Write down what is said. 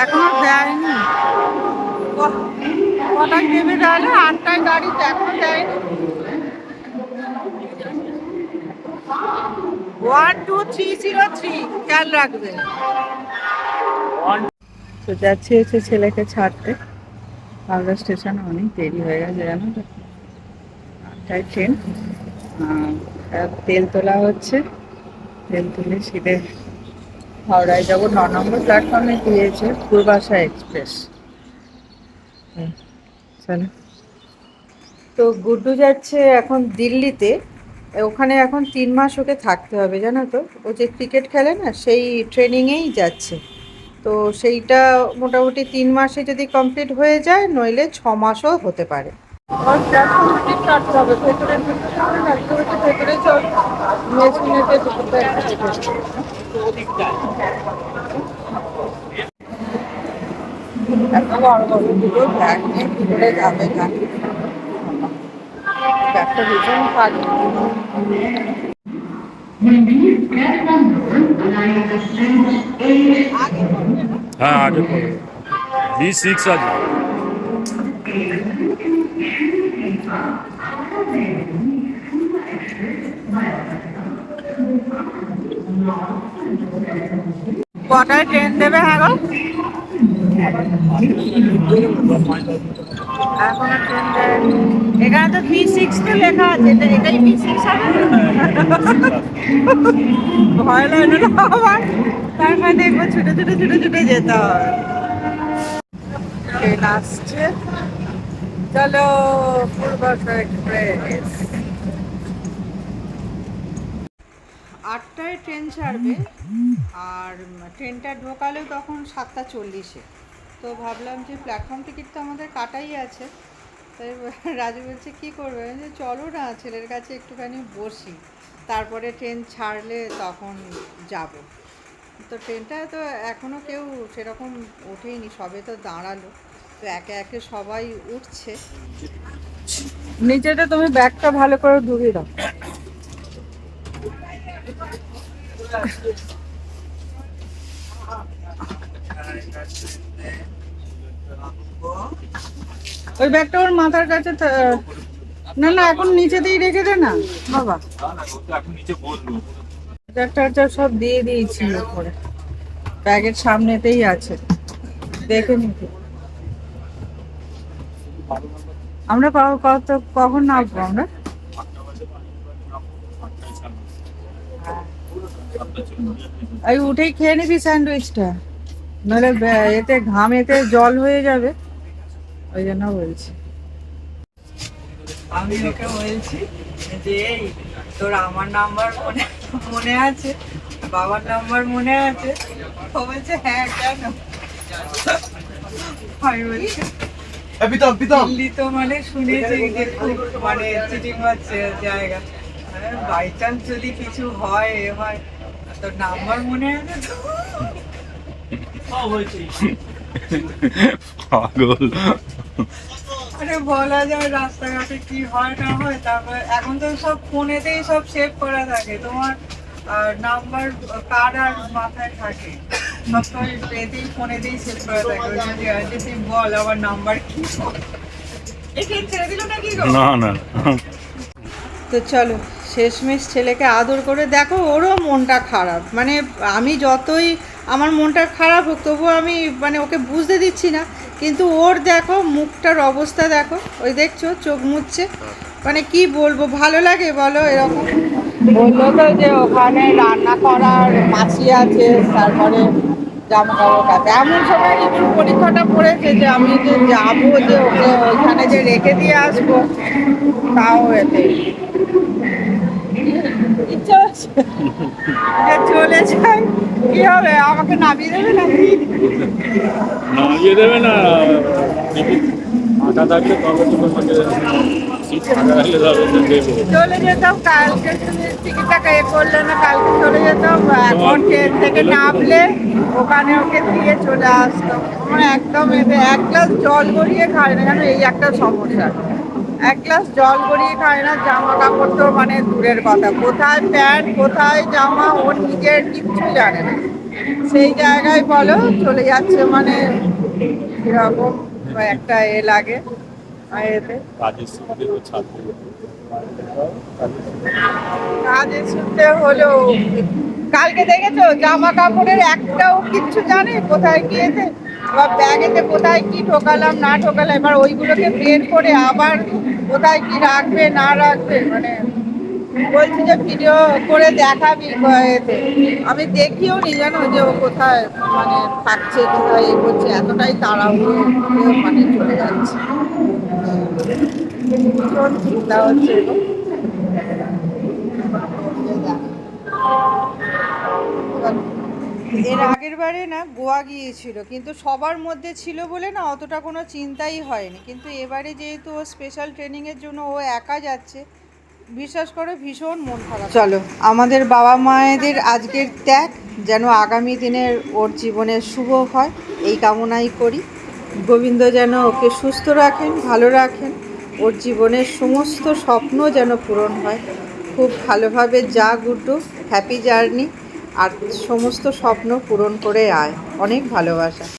এখনও দেয়নি। কটায় তাহলে আটটায় গাড়ি এখনও দেয়নি। ওয়ান টু থ্রি জিরো তো ছেলেকে ছাড়তে। হাওড়া স্টেশনে অনেক দেরি হয়ে গেছে, জানো আটটায় ট্রেন। তেল তোলা হচ্ছে। তেল তুলে সিধে হাওড়ায় যাব। ন নম্বর প্ল্যাটফর্মে দিয়েছে পূর্বাশা এক্সপ্রেস তো গুড্ডু যাচ্ছে এখন দিল্লিতে। ওখানে এখন তিন মাস ওকে থাকতে হবে, জানো তো? ও যে ক্রিকেট খেলে না, সেই ট্রেনিংয়েই যাচ্ছে। তো সেইটা মোটামুটি তিন মাসে যদি কমপ্লিট হয়ে যায়, নইলে ছ মাসও হতে পারে। ভেতরে ভেতরে ভেতরে চল মেশিনেতে ঢুকতে এত বড় বড় দুটো ব্যাগ নিয়ে ভিতরে যাবে গাড়ি ব্যাগটা ভীষণ ভারী হ্যাঁ আগে পড়ে বি সিক্স আছে কটায় ট্রেন দেবে হ্যাঁ গো ট্রেন এখানে তো বি সিক্স তো লেখা আছে এটা এটাই বি সিক্স হবে? ভয় লাগে না আমার। তারপরে দেখব ছুটে ছুটে ছুটে ছুটে যেতে হবে। ট্রেন আসছে। চলো, পূর্বাশা এক্সপ্রেস আটটায় ট্রেন ছাড়বে। আর ট্রেনটা ঢোকালেও তখন সাতটা চল্লিশে। তো ভাবলাম যে প্ল্যাটফর্ম টিকিট তো আমাদের কাটাই আছে। তাই রাজু বলছে, কী করবে? যে চলো না, ছেলের কাছে একটুখানি বসি। তারপরে ট্রেন ছাড়লে তখন যাব। তো ট্রেনটা তো এখনও কেউ সেরকম ওঠেইনি সবে তো দাঁড়াল। তো একে একে সবাই উঠছে। নিচেটা তুমি ব্যাগটা ভালো করে ঢুকিয়ে দাও। ওই ব্যাগটা ওর মাথার কাছে না না এখন নিচেতেই রেখে দে না। বাবা। ব্যাগটা একটা সব দিয়ে দিয়েছি উপরে। ব্যাগের সামনেতেই আছে। দেখে নিতে আমরা কত কখন নামবো আমরা? এই উঠেই খেয়ে নিবি স্যান্ডউইচটা। নাহলে বে- এতে জল হয়ে যাবে। ওই জন্য বলছি। আমি ওকে বলছি যে এই তোর আমার নাম্বার মনে মনে আছে? বাবার নাম্বার মনে আছে? ও বলছে হ্যাঁ কেন? আমি বলছি পিতাম পিতাম দিল্লি তো মানে শুনেছি যে খুব মানে চিটিং জায়গা। বাই চান্স যদি কিছু হয় এ হয় তোর নাম্বার মনে আছে তো? পাগল। আরে বলা যায় রাস্তাঘাটে কি হয় না হয় তারপর এখন তো সব ফোনেতেই সব সেভ করা থাকে। তোমার নাম্বার কার্ড আর মাথায় থাকে। এতেই ফোনেতেই সেভ করা থাকে। ওই জন্য যে আজকে তুই বল আমার নাম্বার কি? ছেড়ে দিল নাকি গো? না না। তো চলো শেষমেশ ছেলেকে আদর করে দেখো ওরও মনটা খারাপ। মানে আমি যতই আমার মনটা খারাপ হোক, তবুও আমি মানে ওকে বুঝতে দিচ্ছি না। কিন্তু ওর দেখো, মুখটার অবস্থা দেখো, ওই দেখছ, চোখ মুছছে। মানে কি বলব, ভালো লাগে বলো এরকম। বলল তো যে ওখানে রান্না করার মাছি আছে, তারপরে এমন সময় কিন্তু পরীক্ষাটা পড়েছে যে আমি যে যাব যে ওকে ওইখানে যে রেখে দিয়ে আসব, তাও এতে। যে চলে যাই কি হবে? আমাকে নামিয়ে দেবে নাকি? নামিয়ে দেবে না। চলে যেতাম কালকে তুমি টিকিটটা এ করলে না কালকে চলে যেতাম এখন ট্রেন থেকে নামলে ওখানে ওকে দিয়ে চলে আসতাম। একদম এতে এক গ্লাস জল গড়িয়ে খায় না কেন এই একটা সমস্যা। এক গ্লাস জল গড়িয়ে খায় না জামা কাপড় তো মানে দূরের কথা। কোথায় প্যান্ট কোথায় জামা ও নিজের কিচ্ছু জানে না। সেই জায়গায় বলো চলে যাচ্ছে মানে এরকম একটা এ লাগে এতে কাজের হলো কালকে দেখেছ জামা কাপড়ের একটাও কিচ্ছু জানে? কোথায় গিয়েছে? বা ব্যাগেতে কোথায় কি ঢোকালাম না ঢোকালাম এবার ওইগুলোকে বের করে আবার কোথায় কি রাখবে, না রাখবে মানে বলছি যে ভিডিও করে দেখাবি এতে আমি দেখিও নি জানো যে ও কোথায় মানে থাকছে কোথায় এ করছে এতটাই তাড়াহুড়ো মানে চলে যাচ্ছে। চিন্তা হচ্ছে। এর আগের বারে না গোয়া গিয়েছিল, কিন্তু সবার মধ্যে ছিল বলে না অতটা কোনো চিন্তাই হয়নি। কিন্তু এবারে যেহেতু ও স্পেশাল ট্রেনিংয়ের জন্য ও একা যাচ্ছে, বিশ্বাস করে ভীষণ মন খারাপ। চলো, আমাদের বাবা মায়েদের আজকের ত্যাগ, যেন আগামী দিনের ওর জীবনে শুভ হয়, এই কামনাই করি। গোবিন্দ যেন ওকে সুস্থ রাখেন, ভালো রাখেন, ওর জীবনের সমস্ত স্বপ্ন যেন পূরণ হয়। খুব ভালোভাবে যা গুড্ডু হ্যাপি জার্নি আর সমস্ত স্বপ্ন পূরণ করে আয়। অনেক ভালোবাসা।